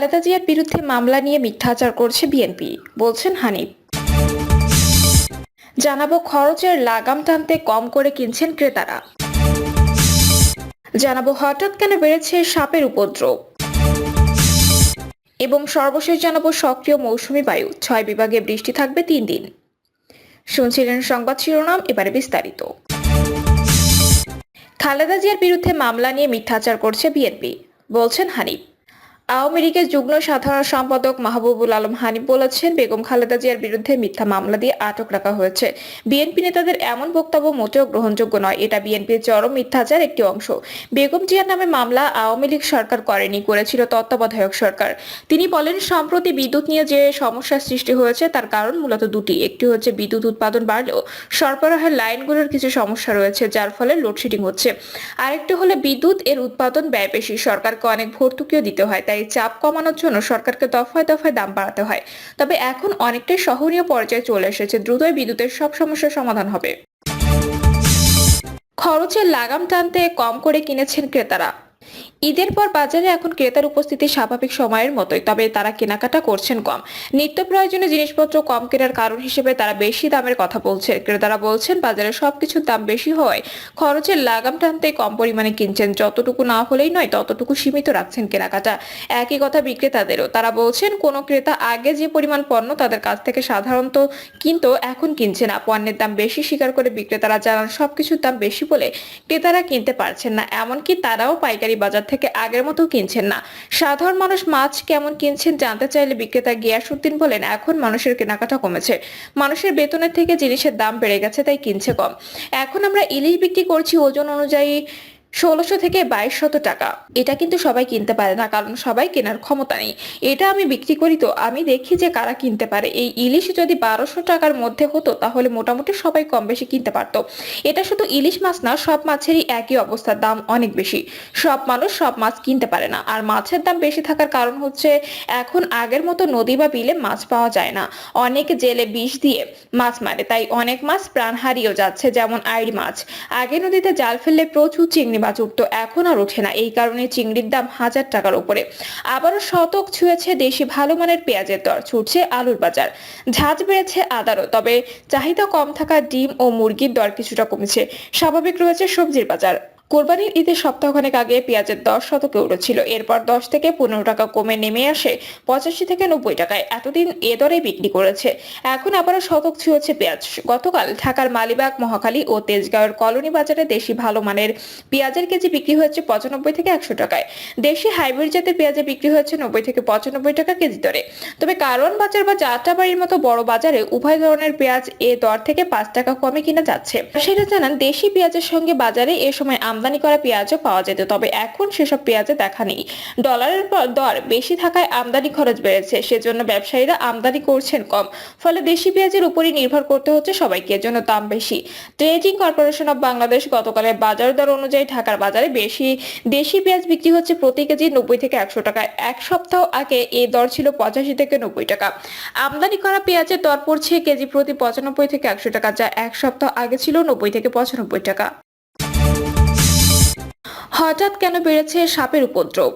খালেদা জিয়ার বিরুদ্ধে মামলা নিয়ে মিথ্যাচার করছে বিএনপি, বলছেন হানিফ। জানাব খরচের লাগাম টানতে কম করে কিনছেন ক্রেতারা। জানাব হঠাৎ কেন বেড়েছে সাপের উপদ্রব। এবং সর্বশেষ জানাব সক্রিয় মৌসুমী বায়ু, ছয় বিভাগে বৃষ্টি থাকবে তিন দিন। শুনছিলেন সংবাদ শিরোনাম, এবারে বিস্তারিত। খালেদা জিয়ার বিরুদ্ধে মামলা নিয়ে মিথ্যাচার করছে বিএনপি, বলছেন হানিফ। আওয়ামী লীগের যুগ্ম সাধারণ সম্পাদক মাহবুবুল আলম হানিফ বলেছেন, বেগম খালেদা জিয়ার বিরুদ্ধে মিথ্যা মামলা দিয়ে আটক রাখা হয়েছে। বিএনপি নেতাদের এমন বক্তব্য মোটেও গ্রহণযোগ্য নয়। এটা বিএনপির চরম মিথ্যাচার একটি অংশ। বেগম জিয়ার নামে মামলা আওয়ামী লীগ সরকার করেনি, করেছিল তত্ত্বাবধায়ক সরকার। তিনি বলেন, সম্প্রতি বিদ্যুৎ নিয়ে যে সমস্যার সৃষ্টি হয়েছে, তার কারণ মূলত দুটি। একটি হচ্ছে বিদ্যুৎ উৎপাদন বাড়লেও সরবরাহের লাইনগুলোর কিছু সমস্যা রয়েছে, যার ফলে লোডশেডিং হচ্ছে। আরেকটি হলো বিদ্যুৎ এর উৎপাদন ব্যয় বেশি। সরকারকে অনেক ভর্তুকিও দিতে হয়, তাই চাপ কমানোর জন্য সরকারকে দফায় দফায় দাম বাড়াতে হয়। তবে এখন অনেকটাই সহনীয় পর্যায়ে চলে এসেছে, দ্রুতই বিদ্যুতের সব সমস্যার সমাধান হবে। খরচের লাগাম টানতে কম করে কিনেছেন ক্রেতারা। ঈদের পর বাজারে এখন ক্রেতার উপস্থিতি স্বাভাবিক সময়ের মতোই, তবে তারা কেনাকাটা করছেন কম। নিত্য প্রয়োজনীয় জিনিসপত্র কম কেনার কারণ হিসেবে তারা বেশি দামের কথা বলছে। ক্রেতারা বলছেন, বাজারে সবকিছুর দাম বেশি হওয়ায় খরচের লাগাম টানতে কম পরিমাণে কিনছেন। যতটুকু না হলেই নয়, ততটুকু সীমিত রাখছেন কেনাকাটা। একই কথা বিক্রেতাদেরও। তারা বলছেন, কোনো ক্রেতা আগে যে পরিমাণ পণ্য তাদের কাছ থেকে সাধারণত কিন্তু, এখন কিনছে না। পণ্যের দাম বেশি স্বীকার করে বিক্রেতারা জানান, সবকিছুর দাম বেশি বলে ক্রেতারা কিনতে পারছেন না। এমনকি তারাও পাইকারি বাজার থেকে আগের মতো কিনছেন না। সাধারণ মানুষ মাছ কেমন কিনছেন জানতে চাইলে বিক্রেতা গিয়াসুদ্দিন বলেন, এখন মানুষের কেনাকাটা কমেছে। মানুষের বেতনের থেকে জিনিসের দাম বেড়ে গেছে, তাই কিনছে কম। এখন আমরা ইলিশ বিক্রি করছি, ওজন অনুযায়ী ষোলোশো থেকে বাইশ শত টাকা। এটা কিন্তু সবাই কিনতে পারে না, কারণ সবাই কেনার ক্ষমতা নেই। এটা আমি বিক্রি করি তো, আমি দেখি যে কারা কিনতে পারে। এই ইলিশ যদি বারোশো টাকার মধ্যে হতো, তাহলে মোটামুটি সবাই কম বেশি কিনতে পারতো। এটা শুধু ইলিশ মাছ না, সব মাছেরই একই অবস্থার দাম অনেক বেশি। সব মানুষ সব মাছ কিনতে পারে না। আর মাছের দাম বেশি থাকার কারণ হচ্ছে, এখন আগের মতো নদী বা বিলে মাছ পাওয়া যায় না। অনেক জেলে বিষ দিয়ে মাছ মারে, তাই অনেক মাছ প্রাণ হারিয়েও যাচ্ছে, যেমন আইড় মাছ। আগে নদীতে জাল ফেললে প্রচুর চিংড়ি মাছ তো এখন আর ওঠে না। এই কারণে চিংড়ির দাম হাজার টাকার উপরে। আবারও শতক ছুঁয়েছে দেশি ভালো মানের পেঁয়াজের দর, ছুটছে আলুর বাজার। ঝাঁজ বেড়েছে আদারও, তবে চাহিদা কম থাকা ডিম ও মুরগির দর কিছুটা কমেছে। স্বাভাবিক রয়েছে সবজির বাজার। কোরবানির ঈদের সপ্তাহখানেক আগে পেঁয়াজের দশ শতকে উঠেছিল। এরপর দশ থেকে পনেরো টাকা কমে নেমে আসে পঁচাশি থেকে নব্বই টাকায়। এতদিন এ দরে বিক্রি করেছে। এখন আবারও শতক ছুঁয়েছে পেঁয়াজ। গতকাল ঢাকার মালিবাগ, মহাখালী ও তেজগাঁওয়ের কলোনি বাজারে দেশি ভালো মানের পেঁয়াজের কেজি বিক্রি হয়েছে পঁচানব্বই থেকে একশো টাকায়। দেশি হাইব্রিড জাতের পেঁয়াজে বিক্রি হয়েছে নব্বই থেকে পঁচানব্বই টাকা কেজি দরে। তবে কারওয়ান বাজার বা যাত্রাবাড়ির মতো বড় বাজারে উভয় ধরনের পেঁয়াজ এ দর থেকে পাঁচ টাকা কমে কিনা যাচ্ছে। সেটা জানান দেশি পেঁয়াজের সঙ্গে বাজারে এ সময় আমদানি করা পেঁয়াজও পাওয়া যেত, তবে এখন সেসব পেঁয়াজে দেখা নেই। ডলারের দর বেশি থাকায় আমদানি খরচ বেড়েছে, সেজন্য ব্যবসায়ীরা আমদানি করছেন কম, ফলে দেশি পেঁয়াজের উপরই নির্ভর করতে হচ্ছে সবাইকে এজন্য দাম বেশি। ট্রেডিং কর্পোরেশন অব বাংলাদেশ গতকালের বাজার দর অনুযায়ী ঢাকার বাজারে বেশি, দেশি পেঁয়াজ বিক্রি হচ্ছে প্রতি কেজি নব্বই থেকে একশো টাকা, এক সপ্তাহ আগে এই দর ছিল পঁচাশি থেকে নব্বই টাকা। আমদানি করা পেঁয়াজের দর পড়ছে কেজি প্রতি পঁচানব্বই থেকে একশো টাকা, যা এক সপ্তাহ আগে ছিল নব্বই থেকে পঁচানব্বই টাকা। হঠাৎ কেন বেড়েছে সাপের উপদ্রব?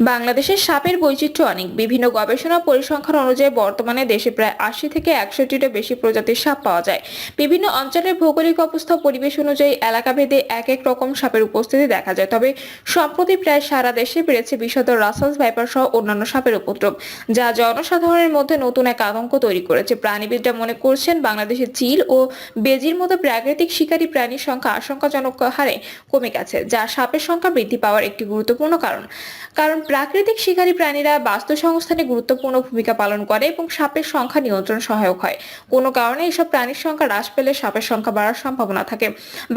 বাংলাদেশের সাপের বৈচিত্র্য অনেক। বিভিন্ন গবেষণা পরিসংখ্যান অনুযায়ী বর্তমানে দেশে প্রায় আশি থেকে একশোটিরও বেশি প্রজাতির সাপ পাওয়া যায়। বিভিন্ন অঞ্চলের ভৌগোলিক অবস্থা পরিবেশ অনুযায়ী এলাকাভেদে এক এক রকম সাপের উপস্থিতি দেখা যায়। তবে সম্প্রতি প্রায় সারা দেশে বেড়েছে বিশদ রাসেলস ভাইপার সহ অন্যান্য সাপের উপদ্রব, যা জনসাধারণের মধ্যে নতুন এক আতঙ্ক তৈরি করেছে। প্রাণীবিদরা মনে করছেন বাংলাদেশের চিল ও বেজির মতো প্রাকৃতিক শিকারী প্রাণীর সংখ্যা আশঙ্কাজনক হারে কমে গেছে, যা সাপের সংখ্যা বৃদ্ধি পাওয়ার একটি গুরুত্বপূর্ণ কারণ। কারণ প্রাকৃতিক শিকারী প্রাণীরা বাস্তু সংস্থানে গুরুত্বপূর্ণ ভূমিকা পালন করে এবং সাপের সংখ্যা নিয়ন্ত্রণ সহায়ক হয়। কোনো কারণে এসব প্রাণীর সংখ্যা হ্রাস পেলে সাপের সংখ্যা বাড়ার সম্ভাবনা থাকে।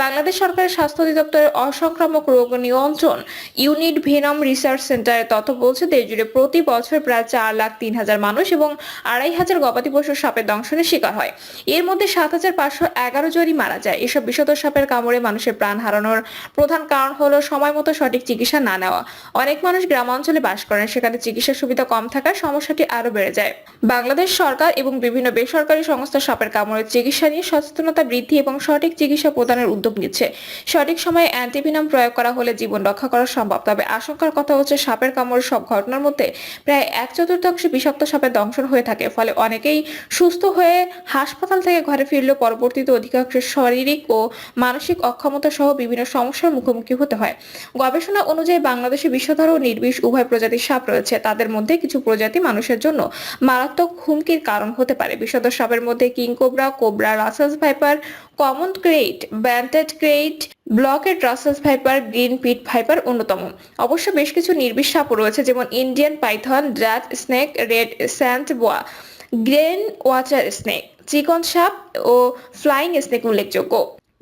বাংলাদেশ সরকারের স্বাস্থ্য অধিদপ্তরের অসংক্রামক রোগ নিয়ন্ত্রণ ইউনিট ভেনম রিসার্চ সেন্টারের তথ্য বলছে, দেশ জুড়ে প্রতি বছর প্রায় চার লাখ তিন হাজার মানুষ এবং আড়াই হাজার গবাদি পশুর সাপের দংশনের শিকার হয়। এর মধ্যে সাত হাজার পাঁচশো এগারো জনই মারা যায়। এসব বিষধ সাপের কামড়ে মানুষের প্রাণ হারানোর প্রধান কারণ হলো সময় মতো সঠিক চিকিৎসা না নেওয়া। অনেক মানুষ গ্রামাঞ্চল অঞ্চলে বাস করেন। সেখানে চিকিৎসা সুবিধা কম থাকায় সমস্যাটি আরও বেড়ে যায়। বাংলাদেশ সরকার এবং বিভিন্ন বেসরকারি সংস্থা সাপের কামড়ের চিকিৎসা নিয়ে সচেতনতা বৃদ্ধি এবং সঠিক চিকিৎসা প্রদানের উদ্যোগ নিচ্ছে। সঠিক সময়ে অ্যান্টিভিনাম প্রয়োগ করা হলে জীবন রক্ষা করা সম্ভব। তবে আশঙ্কার কথা হচ্ছে, সাপের কামড়ের সব ঘটনার মধ্যে প্রায় এক চতুর্থাংশ বিষাক্ত সাপের দংশন হয়ে থাকে। ফলে অনেকেই সুস্থ হয়ে হাসপাতাল থেকে ঘরে ফিরলেও পরবর্তীতে অধিকাংশ শারীরিক ও মানসিক অক্ষমতা সহ বিভিন্ন সমস্যার মুখোমুখি হতে হয়। গবেষণা অনুযায়ী বাংলাদেশে বিষধর ও নির্বিষ উভয় প্রজাতির সাপ রয়েছে। তাদের মধ্যে কিছু প্রজাতি মানুষের জন্য মারাত্মক হুমকির কারণ হতে পারে। বিষধর সাপের মধ্যে king cobra cobra russell's viper, common krait banded krait blockade russell's viper, green pit viper অন্যতম। অবশ্য বেশ কিছু নির্বিষ সাপও রয়েছে, যেমন Indian python ড্রাট snake, red sand boa, green water snake, চিকন সাপ ও ফ্লাইং স্নেক উল্লেখযোগ্য।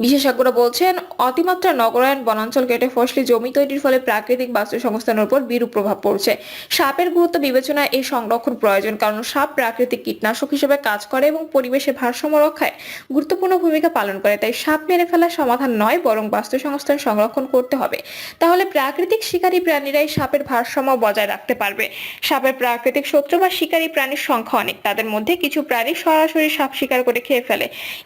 বিশেষজ্ঞরা বলছেন, অতিমাত্রা নগরায়ণ বনাঞ্চল কেটে ফসলি জমি তৈরির ফলে প্রাকৃতিক বাস্তু সংস্থানের উপর বিরূপ প্রভাব পড়ছে। সাপের গুরুত্ব বিবেচনায় এই সংরক্ষণ প্রয়োজন, কারণ সাপ প্রাকৃতিক কীটনাশক হিসেবে কাজ করে এবং পরিবেশের ভারসাম্য রক্ষায় গুরুত্বপূর্ণ ভূমিকা পালন করে, তাই সাপ মেরে ফেলার সমাধান নয়, বরং বাস্তু সংস্থান সংরক্ষণ করতে হবে। তাহলে প্রাকৃতিক শিকারী প্রাণীরাই সাপের ভারসাম্য বজায় রাখতে পারবে। সাপের প্রাকৃতিক শত্রু বা শিকারী প্রাণীর সংখ্যা অনেক, তাদের মধ্যে কিছু প্রাণী সরাসরি সাপ শিকার করে খেয়ে ফেলে।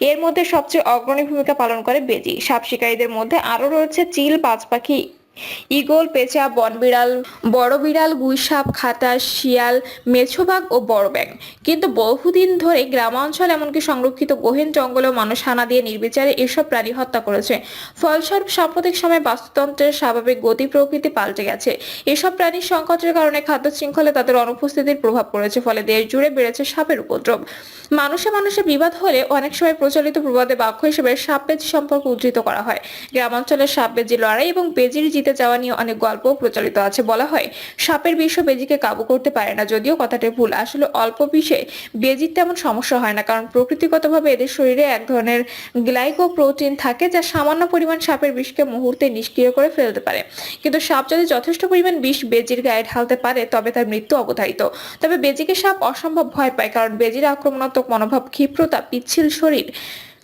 এর মধ্যে সবচেয়ে অগ্রণী ভূমিকা পালন করে বেজি সাপ শিকারীদের মধ্যে আরও রয়েছে চিল বাজ পাখি ঈগল পেঁচা, বনবিড়াল, বড় বিড়াল গুইসাপ খাতা শিয়াল মেছোবাগ ও বড় ব্যাং কিন্তু বহুদিন ধরে গ্রামাঞ্চল এমনকি সংরক্ষিত গহীন জঙ্গলেও মানুষ হানা দিয়ে নির্বিচারে এসব প্রাণী হত্যা করেছে। ফলস্বরূপ সাম্প্রতিক সময়ে বাস্তুতন্ত্রের স্বাভাবিক গতি প্রকৃতি পাল্টে গেছে। এসব প্রাণীর সংকটের কারণে খাদ্য শৃঙ্খলে তাদের অনুপস্থিতির প্রভাব পড়েছে, ফলে দেশ জুড়ে বেড়েছে সাপের উপদ্রব। মানুষে মানুষে বিবাদ হলে অনেক সময় প্রচলিত প্রবাদে বাক্য হিসেবে সাপ বেজি সম্পর্ক উদ্ধৃত করা হয়। গ্রামাঞ্চলের সাপ বেজি লড়াই এবং বেজির জিতে যাওয়া নিয়ে অনেক গল্প প্রচলিত আছে বলা হয়। সাপের বিষ বেজিকে কাবু করতে পারে না, যদিও কথাটি ভুল। আসলে অল্প বিষে বেজির তেমন সমস্যা হয় না, কারণ প্রকৃতিগতভাবে এদের শরীরে এক ধরনের গ্লাইকো প্রোটিন থাকে যা সামান্য পরিমাণ সাপের বিষকে মুহূর্তে নিষ্ক্রিয় করে ফেলতে পারে। কিন্তু সাপ যদি যথেষ্ট পরিমাণ বিষ বেজির গায়ে ঢালতে পারে, তবে তার মৃত্যু অবধারিত। তবে বেজিকে সাপ অসম্ভব ভয় পায়, কারণ বেজির আক্রমণাত্মক মনোভাব, ক্ষিপ্রতা, পিচ্ছিল শরীর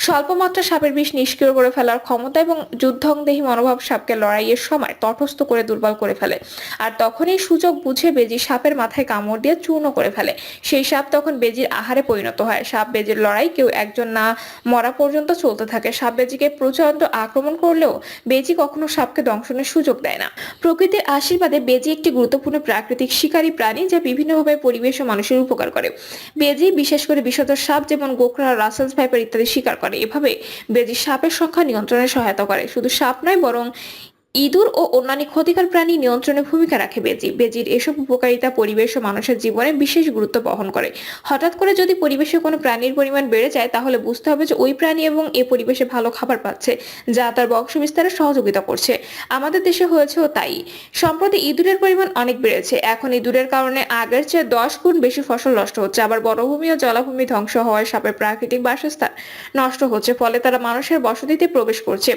স্বল্পমাত্রা সাপের বিষ নিষ্ক্রিয় করে ফেলার ক্ষমতা এবং যুদ্ধংদেহী মনোভাব সাপকে লড়াইয়ের সময় তটস্থ করে দুর্বল করে ফেলে। আর তখনই সুযোগ বুঝে বেজি সাপের মাথায় কামড় দিয়ে চূর্ণ করে ফেলে। সেই সাপ তখন বেজির আহারে পরিণত হয়। সাপ বেজির লড়াই কেউ একজন না মরা পর্যন্ত চলতে থাকে। সাপ বেজিকে প্রচণ্ড আক্রমণ করলেও বেজি কখনো সাপকে দংশনের সুযোগ দেয় না। প্রকৃতির আশীর্বাদে বেজি একটি গুরুত্বপূর্ণ প্রাকৃতিক শিকারী প্রাণী যা বিভিন্নভাবে পরিবেশ ও মানুষের উপকার করে। বেজি, বিশেষ করে বিষধর সাপ যেমন গোকরা রাসেলস ভাইপার ইত্যাদি শিকার করে। এভাবে বেজি সাপের সংখ্যা নিয়ন্ত্রণে সহায়তা করে। শুধু সাপ নয় বরং ইঁদুর ও অন্যান্য ক্ষতিকর প্রাণী নিয়ন্ত্রণে ভূমিকা রাখে বেজি। বেজির এসব উপকারিতা পরিবেশ ও মানুষের জীবনে বিশেষ গুরুত্ব বহন করে। হঠাৎ করে যদি পরিবেশে কোনো প্রাণীর পরিমাণ বেড়ে যায়, তাহলে বুঝতে হবে যে ওই প্রাণী এবং এ পরিবেশে ভালো খাবার পাচ্ছে, যা তার বংশ বিস্তারে সহযোগিতা করছে। আমাদের দেশে হয়েছেও তাই। সম্প্রতি ইঁদুরের পরিমাণ অনেক বেড়েছে। এখন ইঁদুরের কারণে আগের চেয়ে দশ গুণ বেশি ফসল নষ্ট হচ্ছে। আবার বনভূমি ও জলাভূমি ধ্বংস হওয়ায় সাপের প্রাকৃতিক বাসস্থান নষ্ট হচ্ছে, ফলে তারা মানুষের বসতিতে প্রবেশ করছে।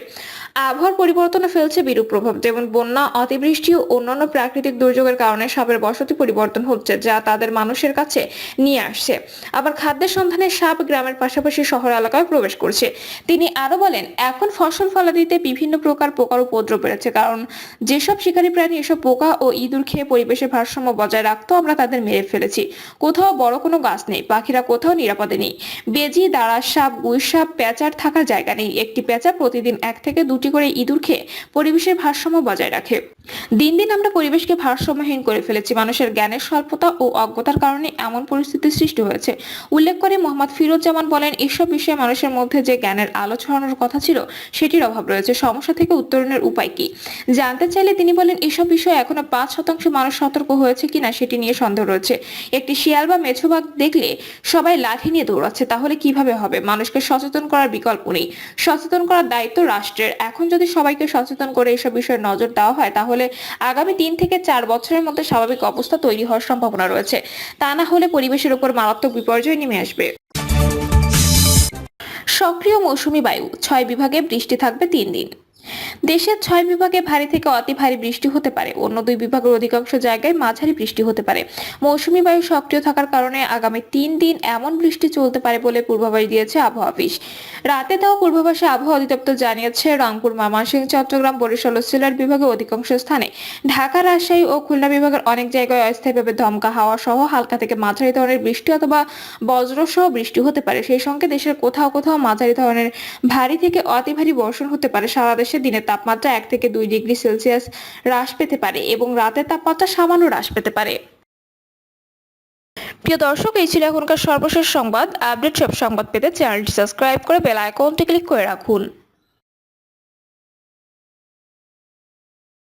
আবহাওয়ার পরিবর্তনে ফেলছে বিরূপ প্রভাব। যেমন বন্যা, অতিবৃষ্টি ও অন্যান্য প্রাকৃতিক দুর্যোগের কারণে সাপের বসতি পরিবর্তন হচ্ছে, যা তাদের মানুষের কাছে নিয়ে আসছে। আবার খাদ্যের সন্ধানে সাপ গ্রামের পাশাপাশি শহর এলাকায় প্রবেশ করছে। তিনি আরও বলেন, এখন ফসল ফলাদিতে বিভিন্ন প্রকার পোকার উপদ্রব বেড়েছে, কারণ যেসব শিকারী প্রাণী এসব পোকা ও ইঁদুর খেয়ে পরিবেশের ভারসাম্য বজায় রাখতো আমরা তাদের মেরে ফেলেছি। কোথাও বড় কোনো গাছ নেই, পাখিরা কোথাও নিরাপদে নেই। বেজি, দাঁড়া সাপ, গুই সাপ পেঁচার থাকার জায়গা নেই। একটি পেঁচা প্রতিদিন এক থেকে দুটি করে ইঁদুর খেয়ে পরিবেশের ভারসাম্য বজায় রাখে। দিন দিন আমরা পরিবেশকে ভারসাম্যহীন করে ফেলেছি। মানুষের জ্ঞানের স্বল্পতা ও অজ্ঞতার কারণে এমন পরিস্থিতির সৃষ্টি হয়েছে। উল্লেখ করে মোহাম্মদ ফিরোজ জামান বলেন, এসব বিষয়ে মানুষের মধ্যে যে জ্ঞানের আলো ছড়ানোর কথা ছিল, সেটির অভাব রয়েছে। সমস্যা থেকে উত্তরণের উপায় কি? জানতে চাইলে তিনি বলেন, এসব বিষয়ে এখনও পাঁচ শতাংশ মানুষ সতর্ক হয়েছে কিনা সেটি নিয়ে সন্দেহ রয়েছে। একটি শিয়াল বা মেছোবাগ দেখলে সবাই লাঠি নিয়ে দৌড়াচ্ছে, তাহলে কীভাবে হবে? মানুষকে সচেতন করার বিকল্প নেই। সচেতন করার দায়িত্ব রাষ্ট্রের। এখন যদি সবাইকে সচেতন করে এসব বিষয়ে নজর দেওয়া হয়, তাহলে আগামী তিন থেকে চার বছরের মধ্যে স্বাভাবিক অবস্থা তৈরি হওয়ার সম্ভাবনা রয়েছে। তা না হলে পরিবেশের উপর মারাত্মক বিপর্যয় নেমে আসবে। সক্রিয় মৌসুমী বায়ু, ছয় বিভাগে বৃষ্টি থাকবে তিন দিন। দেশের ছয় বিভাগে ভারী থেকে অতি ভারী বৃষ্টি হতে পারে। অন্য দুই বিভাগের অধিকাংশ জায়গায় মাঝারি বৃষ্টি হতে পারে। মৌসুমী বায়ু সক্রিয় থাকার কারণে আগামী তিন দিন এমন বৃষ্টি চলতে পারে বলে পূর্বাভাস দিয়েছে আবহাওয়া অফিস। রাতে দেওয়া পূর্বাভাসে আবহাওয়া অধিদপ্তর জানিয়েছে, রংপুর, ময়মনসিংহ, চট্টগ্রাম, বরিশাল ও সিলেট বিভাগের অধিকাংশ স্থানে ঢাকা, রাজশাহী ও খুলনা বিভাগের অনেক জায়গায় অস্থায়ীভাবে ধমকা, হাওয়া সহ হালকা থেকে মাঝারি ধরনের বৃষ্টি অথবা বজ্রসহ বৃষ্টি হতে পারে। সেই সঙ্গে দেশের কোথাও কোথাও মাঝারি ধরনের ভারী থেকে অতি ভারী বর্ষণ হতে পারে সারা দেশে তাপমাত্রা এক থেকে দুই ডিগ্রি সেলসিয়াস হ্রাস পেতে পারে এবং রাতের তাপমাত্রা সামান্য হ্রাস পেতে পারে। প্রিয় দর্শক, এই ছিল এখনকার সর্বশেষ সংবাদ। আপডেট সব সংবাদ পেতে চ্যানেলটি সাবস্ক্রাইব করে বেল আইকনটি ক্লিক করে রাখুন।